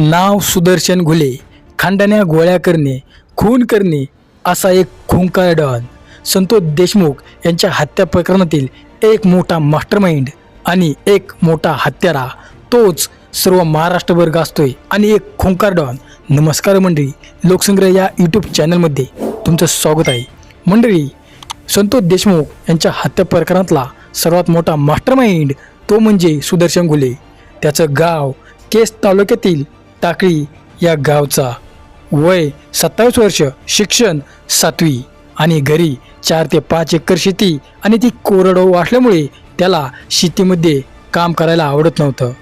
नाव सुदर्शन घुले खांडाण्या गोळ्या करणे खून करणे असा एक खुंकार डॉन. संतोष देशमुख यांच्या हत्या प्रकरणातील एक मोठा मास्टरमाइंड आणि एक मोठा हत्यारा तोच सर्व महाराष्ट्रभर गाजतोय आणि एक खुंकार डॉन. नमस्कार मंडळी लोकसंग्रह या यूट्यूब चॅनलमध्ये तुमचं स्वागत आहे. मंडळी संतोष देशमुख यांच्या हत्या प्रकरणातला सर्वात मोठा मास्टरमाइंड तो म्हणजे सुदर्शन घुले. त्याचं गाव केस तालुक्यातील टाकळी या गावचा. वय सत्तावीस वर्ष शिक्षण सातवी. आणि घरी चार ते पाच एकर शेती आणि ती कोरडवाहू असल्यामुळे त्याला शेतीमध्ये काम करायला आवडत नव्हतं.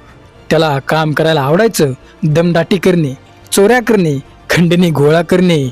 त्याला काम करायला आवडायचं दमदाटी करणे चोऱ्या करणे खंडणी गोळा करणे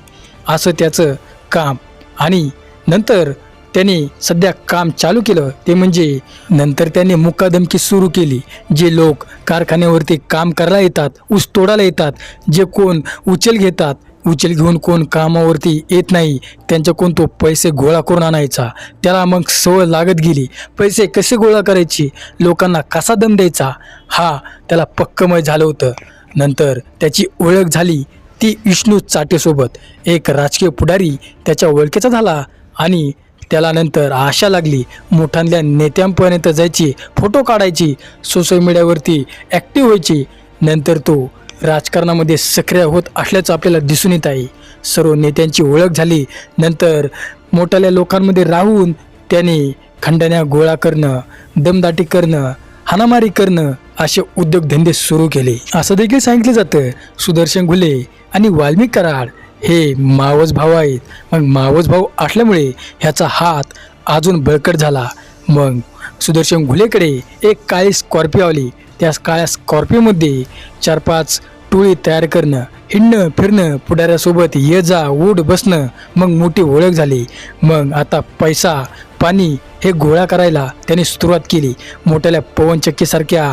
असं त्याचं काम. आणि नंतर त्याने सध्या काम चालू केलं. ते म्हणजे नंतर त्याने मुक्कादमकी सुरू केली. जे लोक कारखान्यावरती काम करायला येतात ऊस तोडायला येतात जे कोण उचल घेतात उचल घेऊन कोण कामावरती येत नाही त्यांच्याकडून तो पैसे गोळा करून आणायचा. त्याला मग सवय लागत गेली. पैसे कसे गोळा करायची? लोकांना कसा दम द्यायचा? हा त्याला पक्कमय झालं होतं. नंतर त्याची ओळख झाली ती विष्णू चाटेसोबत. एक राजकीय पुढारी त्याच्या ओळखीचा झाला आणि त्याला नंतर आशा लागली. मोठ्यांल्या नेत्यांपर्यंत जायची फोटो काढायची सोशल मीडियावरती ॲक्टिव्ह व्हायची. नंतर तो राजकारणामध्ये सक्रिय होत असल्याचं आपल्याला दिसून येत आहे. सर्व नेत्यांची ओळख झाली. नंतर मोठ्याल्या लोकांमध्ये राहून त्याने खंडण्या गोळा करणं दमदाटी करणं हाणामारी करणं असे उद्योगधंदे सुरू केले. असं देखील सांगितलं जातं. सुदर्शन घुले आणि वाल्मिक कराड हे मावस भाऊ आहेत. मग मावस भाऊ असल्यामुळे ह्याचा हात अजून बळकट झाला. मग सुदर्शन घुलेकडे एक काळी स्कॉर्पिओ आली. त्या काळ्या स्कॉर्पिओमध्ये चार पाच टोळी तयार करणं हिंडणं फिरणं पुढाऱ्यासोबत ये जा उठ बसणं मग मोठी ओळख झाली. मग आता पैसा पाणी हे गोळा करायला त्यांनी सुरुवात केली. मोठ्याल्या पवनचक्कीसारख्या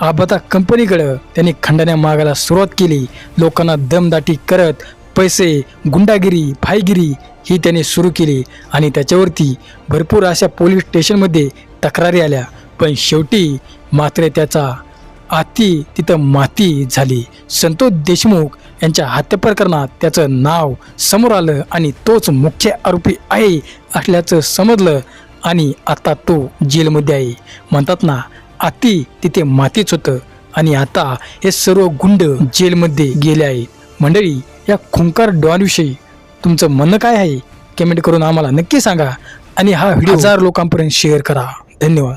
आबाता कंपनीकडं त्यांनी खंडण्या मागायला सुरुवात केली. लोकांना दमदाटी करत पैसे गुंडागिरी भाईगिरी ही त्याने सुरू केली आणि त्याच्यावरती भरपूर अशा पोलीस स्टेशनमध्ये तक्रारी आल्या. पण शेवटी मात्र त्याचा आती तिथं माती झाली. संतोष देशमुख यांच्या हत्यप्रकरणात त्याचं नाव समोर आलं आणि तोच मुख्य आरोपी आहे असल्याचं समजलं आणि आता तो जेलमध्ये आहे. म्हणतात ना आती तिथे मातीच होतं आणि आता हे सर्व गुंड जेलमध्ये गेले आहेत. मंडळी या खुंकार डॉनविषयी तुमचं म्हणणं काय आहे? कमेंट करून आम्हाला नक्की सांगा आणि हा व्हिडिओ हजार लोकांपर्यंत शेअर करा. धन्यवाद.